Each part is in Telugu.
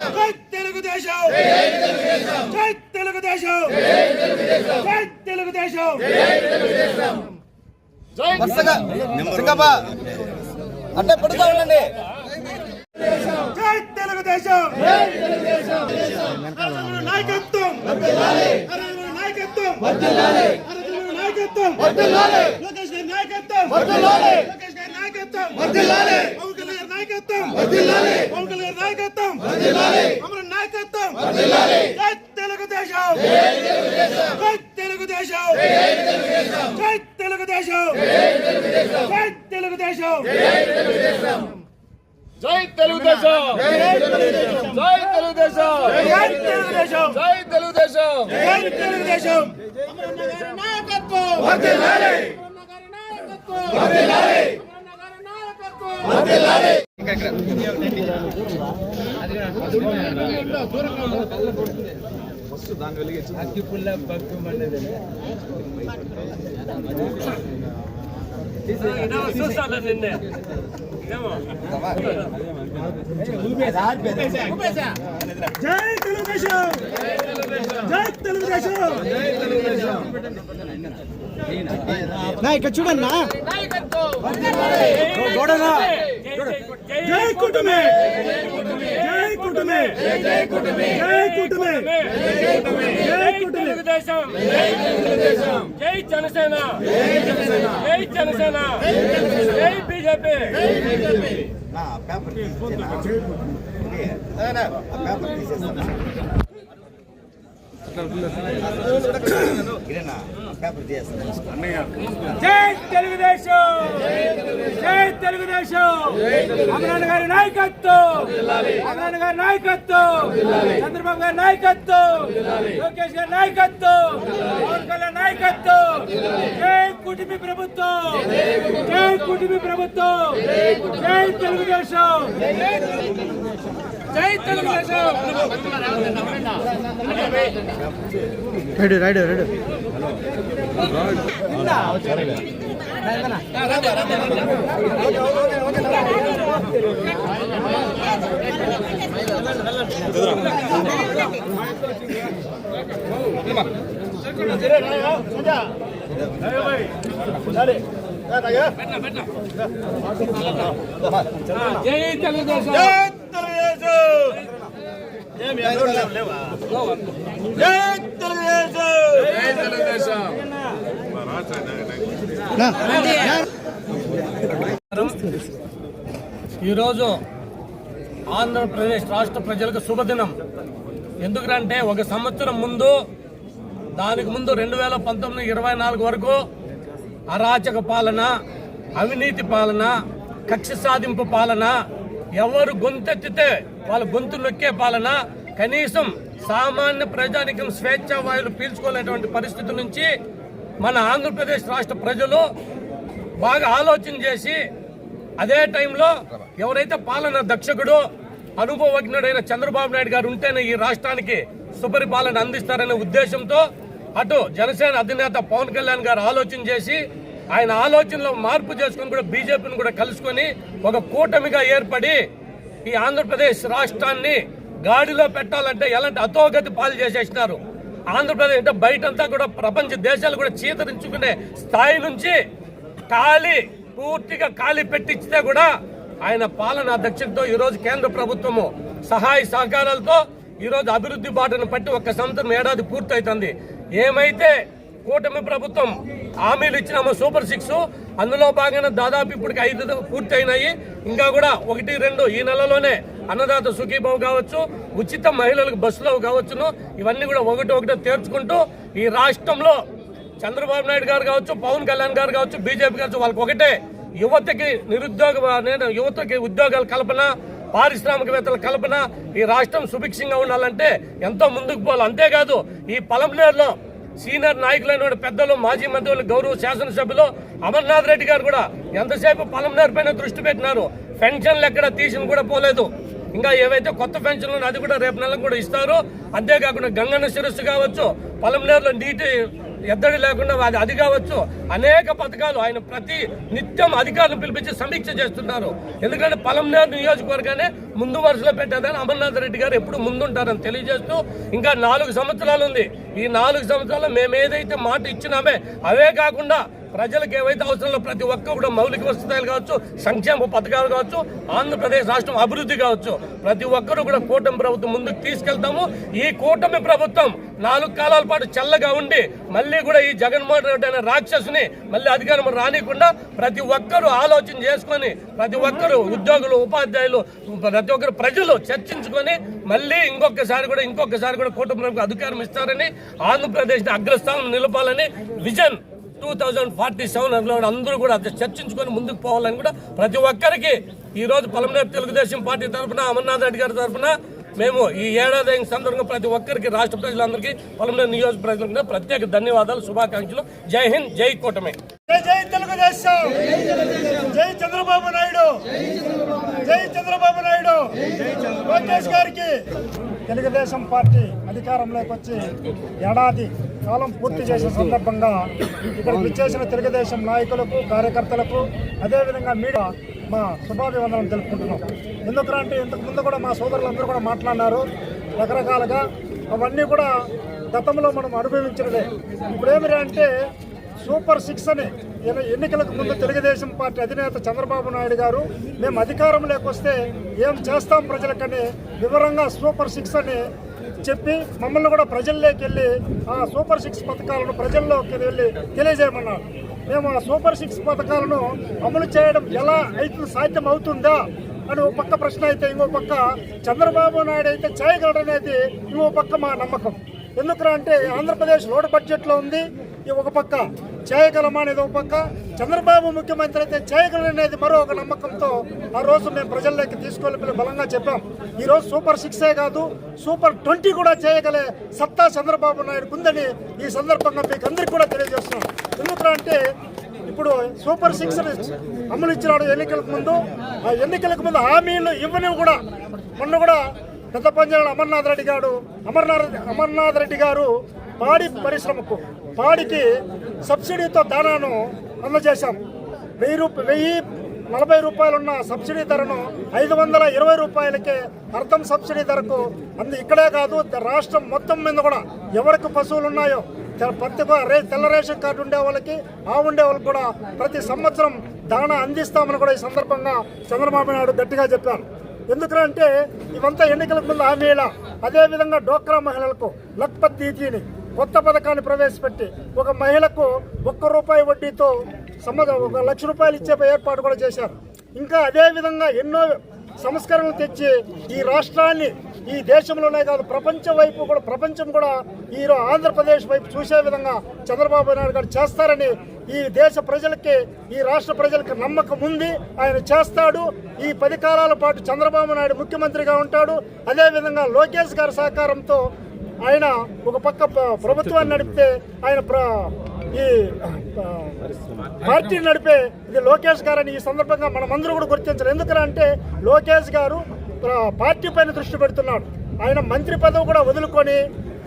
జై తెలుగుదేశం! జై తెలుగుదేశం! జై తెలుగుదేశం! వరుసగా అంటే పడుతూ ఉండండి. జై తెలుగుదేశం! నాయకత్వం! నాయకత్వం! నాయకత్వం! నాయకత్వం! నాయకత్వం! నాయకత్వం పవన్ గారి నాయకత్వం అమర నాయకత్వం జై తెలుగుదేశం జై తెలుగుదేశం జై తెలుగుదేశం జై తెలుగుదేశం జై తెలుగుదేశం జై తెలుగుదేశం జై తెలుగుదేశం జై తెలుగుదేశం జై తెలుగుదేశం జై తెలుగుదేశం దాని వెలిగించి అగ్గిపుల్ల పక్కు మండలి జై తెలుగుదేశం నా. ఇక్కడ చూడన్నా జై కుటుంబే. కూటమి జై జై కూటమి జై కూటమి జై కూటమి జై కూటమి తెలుగుదేశం జై తెలుగుదేశం జై జనసేన జై జనసేన జై జనసేన జై బీజేపీ జై బీజేపీ నా పేపర్ తీసేస్తా నా పేపర్ తీసేస్తా ఇరేనా జై తెలుగుదేశం! జై తెలుగుదేశం! అమరాన్న గారి నాయకత్వం! అమరాన్న గారి నాయకత్వం! చంద్రబాబు గారి నాయకత్వం! లోకేష్ గారి నాయకత్వం! పవన్ కళ్యాణ్ నాయకత్వం! జై కుటుంబ ప్రభుత్వం! జై కుటుంబ ప్రభుత్వం! జై తెలుగుదేశం! ரைடு ரைடு ரைடு సరే జై తెలుగుదేశం ఈరోజు ఆంధ్రప్రదేశ్ రాష్ట్ర ప్రజలకు శుభదినం. ఎందుకంటే ఒక సంవత్సరం ముందు దానికి ముందు రెండు వేల పంతొమ్మిది ఇరవై నాలుగు వరకు అరాచక పాలన అవినీతి పాలన కక్ష సాధింపు పాలన ఎవరు గొంతెత్తితే వాళ్ళ గొంతు నొక్కే పాలన కనీసం సామాన్య ప్రజానికం స్వేచ్ఛ వాయులు పీల్చుకోలేటువంటి పరిస్థితి నుంచి మన ఆంధ్రప్రదేశ్ రాష్ట్ర ప్రజలు బాగా ఆలోచన చేసి అదే టైంలో ఎవరైతే పాలన దక్షకుడు అనుభవజ్ఞుడైన చంద్రబాబు నాయుడు గారు ఉంటేనే ఈ రాష్ట్రానికి సుపరిపాలన అందిస్తారనే ఉద్దేశంతో అటు జనసేన అధినేత పవన్ కళ్యాణ్ గారు ఆలోచన చేసి ఆయన ఆలోచనలో మార్పు చేసుకుని కూడా బీజేపీని కూడా కలుసుకొని ఒక కూటమిగా ఏర్పడి ఈ ఆంధ్రప్రదేశ్ రాష్ట్రాన్ని గాడిలో పెట్టాలంటే ఎలాంటి అధోగతి పాలు చేసేసినారు. ఆంధ్రప్రదేశ్ అంటే బయటంతా కూడా ప్రపంచ దేశాలు కూడా చీతరించుకునే స్థాయి నుంచి ఖాళీ పూర్తిగా ఖాళీ పెట్టించితే కూడా ఆయన పాలన అధ్యక్షతతో ఈరోజు కేంద్ర ప్రభుత్వము సహాయ సహకారాలతో ఈరోజు అభివృద్ధి బాటను పట్టి ఒక్క సంవత్సరం ఏడాది పూర్తవుతుంది. ఏమైతే కూటమి ప్రభుత్వం హామీలు ఇచ్చినామో సూపర్ సిక్స్. అందులో భాగంగా దాదాపు ఇప్పటికి ఐదు పూర్తి అయినాయి ఇంకా కూడా ఒకటి రెండు ఈ నెలలోనే అన్నదాత సుఖీభావ్ కావచ్చు ఉచిత మహిళలకు బస్సులో కావచ్చును. ఇవన్నీ కూడా ఒకటి ఒకటి తీర్చుకుంటూ ఈ రాష్ట్రంలో చంద్రబాబు నాయుడు గారు కావచ్చు పవన్ కళ్యాణ్ గారు కావచ్చు బీజేపీ కావచ్చు వాళ్ళకి ఒకటే యువతకి నిరుద్యోగ నేను యువతకి ఉద్యోగాల కల్పన పారిశ్రామికవేత్తల కల్పన ఈ రాష్ట్రం సుభిక్షంగా ఉండాలంటే ఎంతో ముందుకు పోవాలి. అంతేకాదు ఈ పలంనేరులో సీనియర్ నాయకులైన పెద్దలు మాజీ మంత్రులు గౌరవ శాసనసభ్యులు అమర్నాథ్ రెడ్డి గారు కూడా ఎంతసేపు పలంనేరు పైన దృష్టి పెట్టినారు. పెన్షన్లు ఎక్కడ తీసిన కూడా పోలేదు. ఇంకా ఏవైతే కొత్త పెన్షన్లు అది కూడా రేపు నెలకు కూడా ఇస్తారు. అంతేకాకుండా గంగన్న శిరస్సు కావచ్చు పలంనేరులో నీటి ఎద్దడి లేకుండా అది అది కావచ్చు. అనేక పథకాలు ఆయన ప్రతి నిత్యం అధికారులు పిలిపించి సమీక్ష చేస్తున్నారు. ఎందుకంటే పలంనేరు నియోజకవర్గానే ముందు వరుసలో పెట్టేదని అమర్నాథ్ రెడ్డి గారు ఎప్పుడు ముందుంటారని తెలియజేస్తూ ఇంకా నాలుగు సంవత్సరాలు ఉంది. ఈ నాలుగు సంవత్సరాలు మేము ఏదైతే మాట ఇచ్చినామే అవే కాకుండా ప్రజలకు ఏవైతే అవసరంలో ప్రతి ఒక్క కూడా మౌలిక వసతులు కావచ్చు సంక్షేమ పథకాలు కావచ్చు ఆంధ్రప్రదేశ్ రాష్ట్రం అభివృద్ధి కావచ్చు ప్రతి ఒక్కరూ కూడా కూటమి ప్రభుత్వం ముందుకు తీసుకెళ్తాము. ఈ కూటమి ప్రభుత్వం నాలుగు కాలాల పాటు చల్లగా ఉండి మళ్ళీ కూడా ఈ జగన్మోహన్ రెడ్డి అనే రాక్షసుని మళ్ళీ అధికారం రానియకుండా ప్రతి ఒక్కరూ ఆలోచన చేసుకొని ప్రతి ఒక్కరు ఉద్యోగులు ఉపాధ్యాయులు ప్రతి ఒక్కరు ప్రజలు చర్చించుకొని మళ్ళీ ఇంకొకసారి కూడా ఇంకొకసారి కూడా కూటమి ప్రభుత్వం అధికారం ఇస్తారని ఆంధ్రప్రదేశ్ అగ్రస్థానం నిలపాలని vision two thousand forty seven అందరూ కూడా చర్చించుకొని ముందుకు పోవాలని కూడా ప్రతి ఒక్కరికి ఈరోజు రోజు పలమనేరు తెలుగుదేశం పార్టీ తరఫున అమర్నాథ్ రెడ్డి గారి తరఫున మేము ఈ ఏడాది సందర్భంగా ప్రతి ఒక్కరికి రాష్ట్ర ప్రజలందరికీ పలమనేరు నియోజక ప్రజలకు ప్రత్యేక ధన్యవాదాలు శుభాకాంక్షలు. జై హింద్ జై కూటమి. జై జై తెలుగుదేశం. జై చంద్రబాబు నాయుడు. జై చంద్రబాబు నాయుడు. లోకేష్ గారికి తెలుగుదేశం పార్టీ అధికారంలోకి వచ్చి ఏడాది కాలం పూర్తి చేసిన సందర్భంగా ఇక్కడ విచ్చేసిన తెలుగుదేశం నాయకులకు కార్యకర్తలకు అదేవిధంగా మీడియా మా శుభాభివందనం తెలుపుకుంటున్నాం. ఎందుకంటే ఇంతకు ముందు కూడా మా సోదరులందరూ కూడా మాట్లాడినారు రకరకాలుగా. అవన్నీ కూడా గతంలో మనం అనుభవించినదే ఇప్పుడు అంటే సూపర్ సిక్స్ అని ఎన్నికలకు ముందు తెలుగుదేశం పార్టీ అధినేత చంద్రబాబు నాయుడు గారు మేము అధికారం లేకొస్తే ఏం చేస్తాం ప్రజలకని వివరంగా సూపర్ సిక్స్ అని చెప్పి మమ్మల్ని కూడా ప్రజల్లోకి వెళ్ళి ఆ సూపర్ సిక్స్ పథకాలను ప్రజల్లోకి వెళ్ళి తెలియజేయమన్నారు. మేము ఆ సూపర్ సిక్స్ పథకాలను అమలు చేయడం ఎలా అయితే సాధ్యం అవుతుందా అని ఓ పక్క ప్రశ్న అయితే ఇంకో పక్క చంద్రబాబు నాయుడు అయితే చేయగలడనేది ఇంకో పక్క మా నమ్మకం. ఎందుకురా అంటే ఆంధ్రప్రదేశ్ రోడ్డు బడ్జెట్లో ఉంది ఒక పక్క చేయగలమా అనేది ఒక పక్క. చంద్రబాబు ముఖ్యమంత్రి అయితే చేయగలనేది మరో ఒక నమ్మకంతో ఆ రోజు మేము ప్రజల్లోకి తీసుకెళ్ళి బలంగా చెప్పాం. ఈరోజు సూపర్ సిక్సే కాదు సూపర్ ట్వంటీ కూడా చేయగలే సత్తా చంద్రబాబు నాయుడు ఉందని ఈ సందర్భంగా మీకు అందరికీ కూడా తెలియజేస్తున్నాం. ఎందుకంటే అంటే ఇప్పుడు సూపర్ సిక్స్ అమలు ఇచ్చినాడు ఎన్నికలకు ముందు. ఆ ఎన్నికలకు ముందు హామీలు ఇవ్వనివి కూడా. మొన్న కూడా పెద్ద పంజాల అమర్నాథ్ రెడ్డి గారు అమర్నాథ్ అమర్నాథ్ రెడ్డి గారు పాడి పరిశ్రమకు పాడికి సబ్సిడీతో దానాను అందజేశాం. వెయ్యి రూప వెయ్యి నలభై రూపాయలున్న సబ్సిడీ ధరను ఐదు వందల ఇరవై రూపాయలకే అర్థం సబ్సిడీ ధరకు అందు. ఇక్కడే కాదు రాష్ట్రం మొత్తం మీద కూడా ఎవరికి పశువులు ఉన్నాయో తె- ప్రతి రే తెల్ల రేషన్ కార్డు ఉండే వాళ్ళకి ఆ ఉండే వాళ్ళకి కూడా ప్రతి సంవత్సరం దాణా అందిస్తామని కూడా ఈ సందర్భంగా చంద్రబాబు నాయుడు గట్టిగా చెప్పారు. ఎందుకంటే ఇవంతా ఎన్నికల ముందు హామీలా? అదేవిధంగా డోక్రా మహిళలకు లక్పత్ దీతిని కొత్త పథకాన్ని ప్రవేశపెట్టి ఒక మహిళకు ఒక్క రూపాయి వడ్డీతో సంవత్సరం ఒక లక్ష రూపాయలు ఇచ్చే ఏర్పాటు కూడా చేశారు. ఇంకా అదేవిధంగా ఎన్నో సంస్కరణలు తెచ్చి ఈ రాష్ట్రాన్ని ఈ దేశంలోనే కాదు ప్రపంచం వైపు కూడా ప్రపంచం కూడా ఈరోజు ఆంధ్రప్రదేశ్ వైపు చూసే విధంగా చంద్రబాబు నాయుడు గారు చేస్తారని ఈ దేశ ప్రజలకి ఈ రాష్ట్ర ప్రజలకి నమ్మకం ఉంది. ఆయన చేస్తాడు. ఈ పది కాలాల పాటు చంద్రబాబు నాయుడు ముఖ్యమంత్రిగా ఉంటాడు. అదేవిధంగా లోకేష్ గారి సహకారంతో ఆయన ఒక పక్క ప్రభుత్వాన్ని నడిపితే ఆయన ఈ పార్టీని నడిపే ఇది లోకేష్ గారని ఈ సందర్భంగా మనం అందరూ కూడా గుర్తించాలి. ఎందుకంటే లోకేష్ గారు పార్టీ పైన దృష్టి పెడుతున్నాడు. ఆయన మంత్రి పదవి కూడా వదులుకొని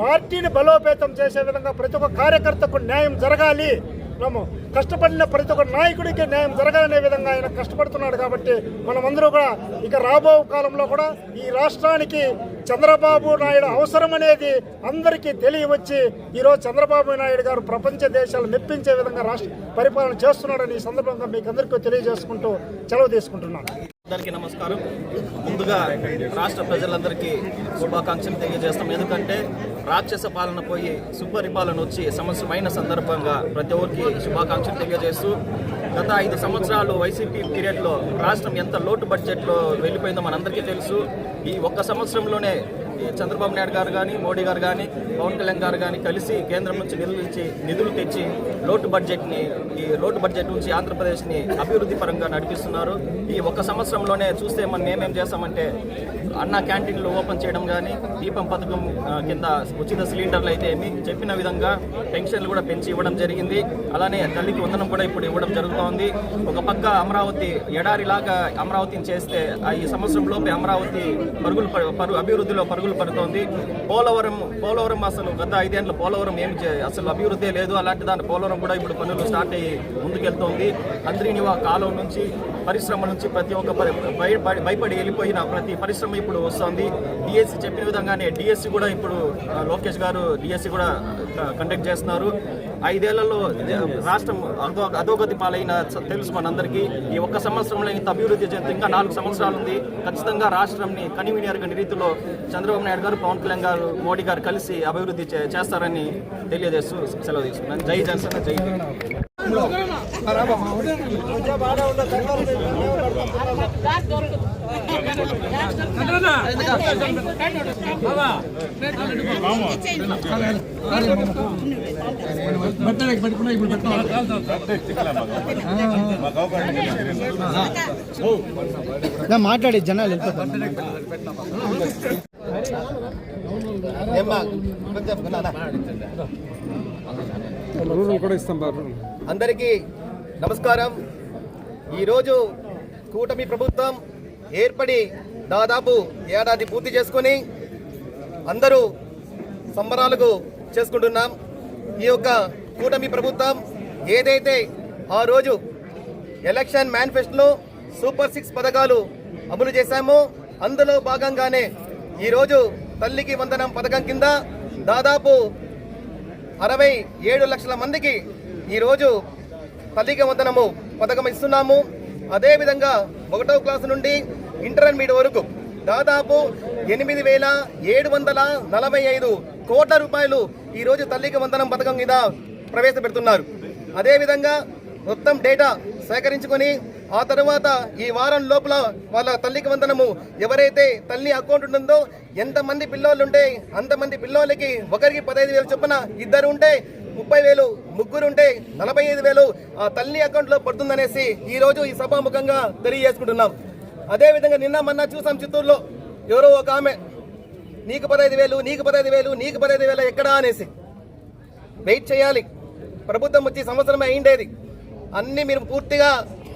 పార్టీని బలోపేతం చేసే విధంగా ప్రతి ఒక్క కార్యకర్తకు న్యాయం జరగాలి. మనము కష్టపడిన ప్రతి ఒక్క నాయకుడికి న్యాయం జరగాలనే విధంగా ఆయన కష్టపడుతున్నాడు కాబట్టి మనమందరూ కూడా ఇక రాబో కాలంలో కూడా ఈ రాష్ట్రానికి చంద్రబాబు నాయుడు అవసరం అనేది అందరికీ తెలియవచ్చి ఈరోజు చంద్రబాబు నాయుడు గారు ప్రపంచ దేశాలు మెప్పించే విధంగా రాష్ట్ర పరిపాలన చేస్తున్నాడని ఈ సందర్భంగా మీకు అందరికీ తెలియజేసుకుంటూ సెలవు తీసుకుంటున్నాను. అందరికీ నమస్కారం. ముందుగా రాష్ట్ర ప్రజలందరికీ శుభాకాంక్షలు తెలియజేస్తాం. ఎందుకంటే రాక్షస పాలన పోయి సుపరిపాలన వచ్చి సమస్యమైన సందర్భంగా ప్రతి ఒక్కరికి శుభాకాంక్షలు తెలియజేస్తూ గత ఐదు సంవత్సరాలు వైసీపీ పీరియడ్లో రాష్ట్రం ఎంత లోటు బడ్జెట్లో వెళ్ళిపోయిందో మనందరికీ తెలుసు. ఈ ఒక్క సంవత్సరంలోనే చంద్రబాబు నాయుడు గారు కానీ మోడీ గారు కానీ పవన్ కళ్యాణ్ గారు కానీ కలిసి కేంద్రం నుంచి నిధులు ఇచ్చి నిధులు తెచ్చి లోటు బడ్జెట్ని ఈ లోటు బడ్జెట్ నుంచి ఆంధ్రప్రదేశ్ని అభివృద్ధి పరంగా నడిపిస్తున్నారు. ఈ ఒక్క సంవత్సరంలోనే చూస్తే మనం ఏమేం చేస్తామంటే అన్న క్యాంటీన్లు ఓపెన్ చేయడం కానీ దీపం పథకం కింద ఉచిత సిలిండర్లు అయితే ఏమి చెప్పిన విధంగా పెన్షన్లు కూడా పెంచి ఇవ్వడం జరిగింది. అలానే తల్లికి వందనం కూడా ఇప్పుడు ఇవ్వడం జరుగుతోంది. ఒక పక్క అమరావతి ఎడారిలాగా అమరావతిని చేస్తే ఆ ఈ సంవత్సరంలోపే అమరావతి పరుగులు పరుగు అభివృద్ధిలో పరుగులు అడుగులు పడుతోంది. పోలవరం పోలవరం అసలు గత ఐదేళ్ళ పోలవరం ఏమి అసలు అభివృద్ధి లేదు. అలాంటి దాని పోలవరం కూడా ఇప్పుడు పనులు స్టార్ట్ అయ్యి ముందుకెళ్తోంది. అంద్రీనివా కాలం నుంచి పరిశ్రమ నుంచి ప్రతి ఒక్క భయపడి వెళ్ళిపోయిన ప్రతి పరిశ్రమ ఇప్పుడు వస్తుంది. డిఎస్సి చెప్పిన విధంగానే డిఎస్సి కూడా ఇప్పుడు లోకేష్ గారు డిఎస్సి కూడా కండక్ట్ చేస్తున్నారు. ఐదేళ్ళలో రాష్ట్రం అధో అధోగతి పాలైన తెలుసు మనందరికీ. ఈ ఒక్క సంవత్సరంలో ఇంత అభివృద్ధి చెంది ఇంకా నాలుగు సంవత్సరాలు ఉంది. ఖచ్చితంగా రాష్ట్రంని కనివినియరగని రీతిలో చంద్రబాబు నాయుడు గారు పవన్ కళ్యాణ్ గారు మోడీ గారు కలిసి అభివృద్ధి చే- చేస్తారని తెలియజేస్తూ సెలవు తీసుకున్నాను. జై జనసేన జై హింద్. మాట్లాడి జనాలు వెళ్ళిపోతారు ఏమ్మా కొంచెం నాన్న. అందరికీ నమస్కారం. ఈరోజు కూటమి ప్రభుత్వం ఏర్పడి దాదాపు ఏడాది పూర్తి చేసుకొని అందరూ సంబరాలకు చేసుకుంటున్నాం. ఈ యొక్క కూటమి ప్రభుత్వం ఏదైతే ఆ రోజు ఎలక్షన్ మేనిఫెస్టోలో సూపర్ సిక్స్ పథకాలు అమలు చేశామో అందులో భాగంగానే ఈరోజు తల్లికి వందనం పథకం కింద దాదాపు అరవై ఏడు లక్షల మందికి ఈరోజు తల్లికి వందనము పథకం ఇస్తున్నాము అదేవిధంగా ఒకటో క్లాసు నుండి ఇంటర్మీడియట్ వరకు దాదాపు ఎనిమిది వేల ఏడు వందల నలభై ఐదు కోట్ల రూపాయలు ఈరోజు తల్లికి వందనం పథకం మీద ప్రవేశపెడుతున్నారు. అదేవిధంగా మొత్తం డేటా సేకరించుకొని ఆ తర్వాత ఈ వారం లోపల వాళ్ళ తల్లికి వందనము ఎవరైతే తల్లి అకౌంట్ ఉంటుందో ఎంతమంది పిల్లోళ్ళు ఉంటే అంతమంది పిల్లోళ్ళకి ఒకరికి పదహైదు వేలు చొప్పున ఇద్దరు ఉంటే ముప్పై వేలు ముగ్గురు ఉంటే నలభై ఐదు వేలు ఆ తల్లి అకౌంట్లో పడుతుందనేసి ఈ రోజు ఈ సభాముఖంగా తెలియజేసుకుంటున్నాం. అదేవిధంగా నిన్న మొన్న చూసాం చిత్తూరులో ఎవరో ఒక ఆమె నీకు పదహైదు వేలు నీకు పదహైదు వేలు నీకు పదహైదు వేలు ఎక్కడా? అనేసి. వెయిట్ చేయాలి. ప్రభుత్వం వచ్చి సంవత్సరమే అయిండేది. అన్నీ మీరు పూర్తిగా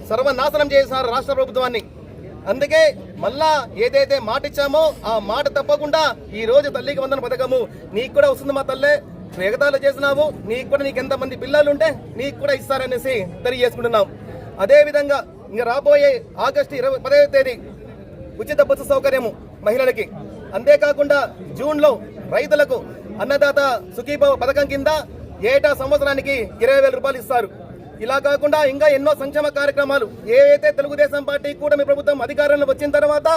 సర్వనాశనం చేశారు రాష్ట్ర ప్రభుత్వాన్ని. అందుకే మళ్ళా ఏదైతే మాట ఇచ్చామో ఆ మాట తప్పకుండా ఈ రోజు తల్లికి వందన పథకము. నీకు కూడా వస్తుంది మా తల్లే. నువ్వు చేసినావు నీకు కూడా నీకు ఎంతమంది పిల్లలు ఉంటే నీకు కూడా ఇస్తారనేసి తెలియజేసుకుంటున్నాం. అదేవిధంగా ఇంకా రాబోయే ఆగస్టు ఇరవై పదహైదు తేదీ ఉచిత బస్సు సౌకర్యము మహిళలకి. అంతేకాకుండా జూన్లో రైతులకు అన్నదాత సుఖీభవ పథకం కింద ఏటా సంవత్సరానికి ఇరవై వేల రూపాయలు ఇస్తారు. ఇలా కాకుండా ఇంకా ఎన్నో సంక్షేమ కార్యక్రమాలు ఏవైతే తెలుగుదేశం పార్టీ కూటమి ప్రభుత్వం అధికారంలో వచ్చిన తర్వాత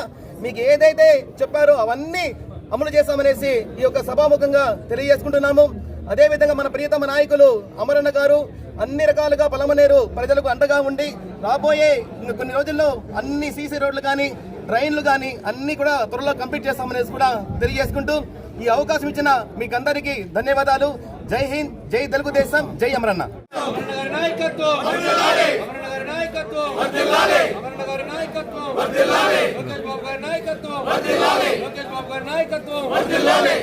మీకు ఏదైతే చెప్పారో అవన్నీ అమలు చేశామనేసి ఈ యొక్క సభాముఖంగా తెలియజేసుకుంటున్నాము. అదేవిధంగా మన ప్రియతమ నాయకులు అమరన్న గారు అన్ని రకాలుగా పలమనేరు ప్రజలకు అండగా ఉండి రాబోయే కొన్ని రోజుల్లో అన్ని సీసీ రోడ్లు కానీ ట్రైన్లు కానీ అన్ని కూడా త్వరలో కంప్లీట్ చేస్తామనేసి కూడా తెలియజేసుకుంటూ ఈ అవకాశం ఇచ్చిన మీకందరికీ ధన్యవాదాలు. జై హింద్ జై తెలుగుదేశం జై అమరన్న. నాయకత్వం. అమరణ గారి నాయకత్వం. నాయకత్వం లోకేష్ బాబు గారి నాయకత్వం. లోకేష్ బాబు గారి నాయకత్వం.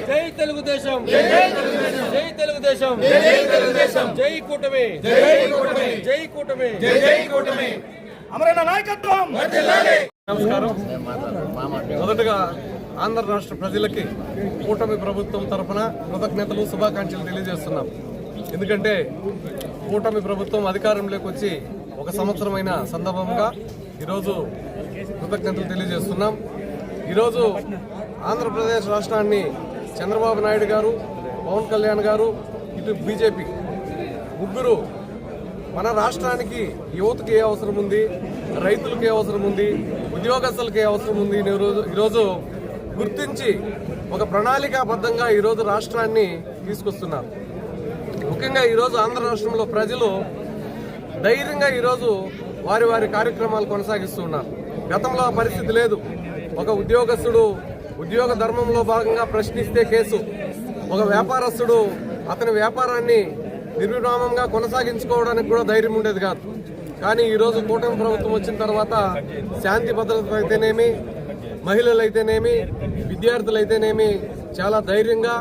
జై తెలుగుదేశం. జై తెలుగుదేశం. జై తెలుగుదేశం. జై కూటమి. జై కూటమి. జై కూటమి. జై కూటమి. అమరణ నాయకత్వం. నమస్కారం. మొదటగా ఆంధ్ర రాష్ట్ర ప్రజలకి కూటమి ప్రభుత్వం తరఫున కృతజ్ఞతలు శుభాకాంక్షలు తెలియజేస్తున్నాం. ఎందుకంటే కూటమి ప్రభుత్వం అధికారంలోకి వచ్చి ఒక సంవత్సరమైన సందర్భంగా ఈరోజు కృతజ్ఞతలు తెలియజేస్తున్నాం. ఈరోజు ఆంధ్రప్రదేశ్ రాష్ట్రాన్ని చంద్రబాబు నాయుడు గారు పవన్ కళ్యాణ్ గారు ఇటు బీజేపీ ముగ్గురు మన రాష్ట్రానికి యువతకి ఏ అవసరం ఉంది రైతులకు ఏ అవసరం ఉంది ఉద్యోగస్తులకు ఏ అవసరం ఉంది ఈరోజు ఈరోజు గుర్తించి ఒక ప్రణాళికాబద్ధంగా ఈరోజు రాష్ట్రాన్ని తీసుకొస్తున్నారు. ముఖ్యంగా ఈరోజు ఆంధ్ర రాష్ట్రంలో ప్రజలు ధైర్యంగా ఈరోజు వారి వారి కార్యక్రమాలు కొనసాగిస్తూ ఉన్నారు. గతంలో పరిస్థితి లేదు. ఒక ఉద్యోగస్తుడు ఉద్యోగ ధర్మంలో భాగంగా ప్రశ్నిస్తే కేసు. ఒక వ్యాపారస్తుడు అతని వ్యాపారాన్ని నిర్విరామంగా కొనసాగించుకోవడానికి కూడా ధైర్యం ఉండేది కాదు. కానీ ఈరోజు కూటమి ప్రభుత్వం వచ్చిన తర్వాత శాంతి భద్రత అయితేనేమి మహిళలు అయితేనేమి విద్యార్థులు అయితేనేమి చాలా ధైర్యంగా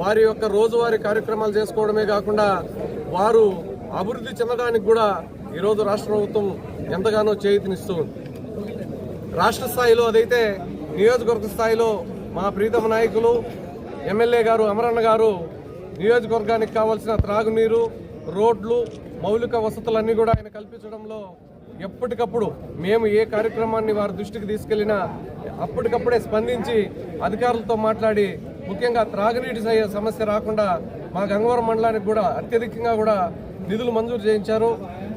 వారి యొక్క రోజువారీ కార్యక్రమాలు చేసుకోవడమే కాకుండా వారు అభివృద్ధి చెందడానికి కూడా ఈరోజు రాష్ట్ర ప్రభుత్వం ఎంతగానో చేయూతనిస్తూ ఉంది. రాష్ట్ర స్థాయిలో అదైతే నియోజకవర్గ స్థాయిలో మా ప్రీతమ నాయకులు ఎమ్మెల్యే గారు అమరన్న గారు నియోజకవర్గానికి కావాల్సిన త్రాగునీరు రోడ్లు మౌలిక వసతులన్నీ కూడా ఆయన కల్పించడంలో ఎప్పటికప్పుడు మేము ఏ కార్యక్రమాన్ని వారి దృష్టికి తీసుకెళ్ళినా అప్పటికప్పుడే స్పందించి అధికారులతో మాట్లాడి ముఖ్యంగా త్రాగునీటి సమస్య రాకుండా మా గంగవరం మండలానికి కూడా అత్యధికంగా కూడా నిధులు మంజూరు చేయించారు.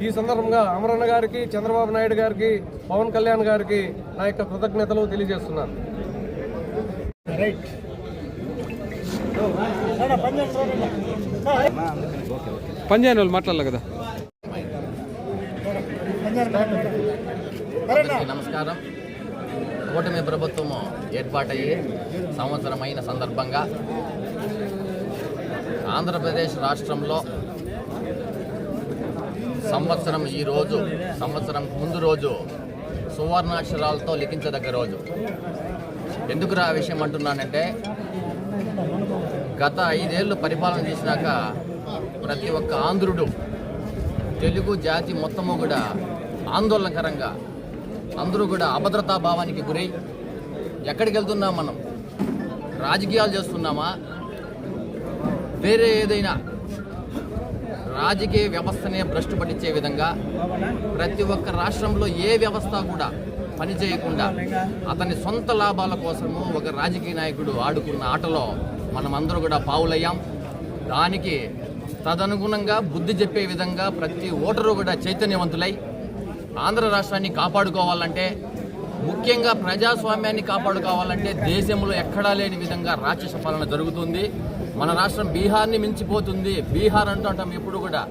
ఈ సందర్భంగా అమరన్న గారికి చంద్రబాబు నాయుడు గారికి పవన్ కళ్యాణ్ గారికి నా యొక్క కృతజ్ఞతలు తెలియజేస్తున్నాను. వాళ్ళు మాట్లాడాలి కదా. నమస్కారం. కూటమి ప్రభుత్వం ఏర్పాటయ్యి సంవత్సరమైన సందర్భంగా ఆంధ్రప్రదేశ్ రాష్ట్రంలో సంవత్సరం ఈ రోజు సంవత్సరం ముందు రోజు సువర్ణాక్షరాలతో లిఖించదగ్గ రోజు. ఎందుకు రా విషయం అంటున్నానంటే గత ఐదేళ్ళు పరిపాలన చేసినాక ప్రతి ఒక్క ఆంధ్రుడు తెలుగు జాతి మొత్తము కూడా ఆందోళనకరంగా అందరూ కూడా అభద్రతా భావానికి గురై ఎక్కడికి వెళ్తున్నాం మనం? రాజకీయాలు చేస్తున్నామా? వేరే ఏదైనా రాజకీయ వ్యవస్థనే భ్రష్టు పట్టించే విధంగా ప్రతి ఒక్క రాష్ట్రంలో ఏ వ్యవస్థ కూడా పనిచేయకుండా అతని సొంత లాభాల కోసము ఒక రాజకీయ నాయకుడు ఆడుకున్న ఆటలో మనం అందరూ కూడా పావులయ్యాం. దానికి తదనుగుణంగా బుద్ధి చెప్పే విధంగా ప్రతి ఓటరు కూడా చైతన్యవంతులై ఆంధ్ర రాష్ట్రాన్ని కాపాడుకోవాలంటే ముఖ్యంగా ప్రజాస్వామ్యాన్ని కాపాడుకోవాలంటే దేశంలో ఎక్కడా లేని విధంగా రాక్షస పాలన జరుగుతుంది. మన రాష్ట్రం బీహార్ని మించిపోతుంది. బీహార్ అంటూ అంటాం ఎప్పుడు కూడా.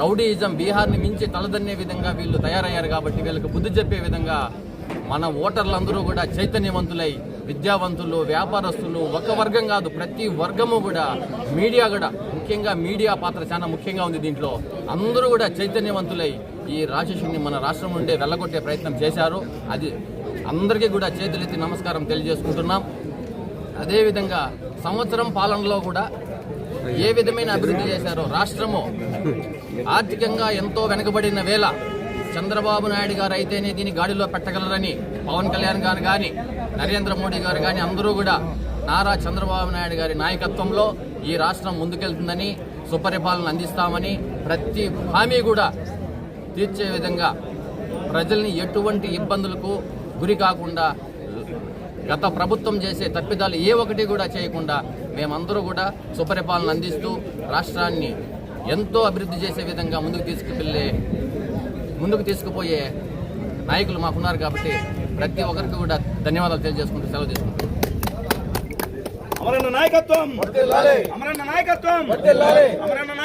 రౌడీయిజం బీహార్ని మించి తలదన్నే విధంగా వీళ్ళు తయారయ్యారు కాబట్టి వీళ్ళకి బుద్ధి చెప్పే విధంగా మన ఓటర్లందరూ కూడా చైతన్యవంతులై విద్యావంతులు వ్యాపారస్తులు ఒక వర్గం కాదు ప్రతి వర్గము కూడా మీడియా కూడా ముఖ్యంగా మీడియా పాత్ర చాలా ముఖ్యంగా ఉంది దీంట్లో. అందరూ కూడా చైతన్యవంతులై ఈ రాక్షసుని మన రాష్ట్రం నుండే వెళ్ళగొట్టే ప్రయత్నం చేశారు. అది అందరికీ కూడా చేతులెత్తి నమస్కారం తెలియజేసుకుంటున్నాం. అదేవిధంగా సంవత్సరం పాలనలో కూడా ఏ విధమైన అభివృద్ధి చేశారో రాష్ట్రము ఆర్థికంగా ఎంతో వెనుకబడిన వేళ చంద్రబాబు నాయుడు గారు అయితేనే దీన్ని గాడిలో పెట్టగలరని పవన్ కళ్యాణ్ గారు కానీ నరేంద్ర మోడీ గారు కానీ అందరూ కూడా నారా చంద్రబాబు నాయుడు గారి నాయకత్వంలో ఈ రాష్ట్రం ముందుకెళ్తుందని సుపరిపాలన అందిస్తామని ప్రతి హామీ కూడా తీర్చే విధంగా ప్రజల్ని ఎటువంటి ఇబ్బందులకు గురి కాకుండా గత ప్రభుత్వం చేసే తప్పిదాలు ఏ ఒకటి కూడా చేయకుండా మేమందరూ కూడా సుపరిపాలన అందిస్తూ రాష్ట్రాన్ని ఎంతో అభివృద్ధి చేసే విధంగా ముందుకు తీసుకువెళ్ళే ముందుకు తీసుకుపోయే నాయకులు మాకున్నారు కాబట్టి ప్రతి ఒక్కరికి కూడా ధన్యవాదాలు తెలియజేసుకుంటూ సెలవు తీసుకుంటాం అమరన్న నాయకత్వం! అమరన్న నాయకత్వం! అమరన్న నాయకత్వం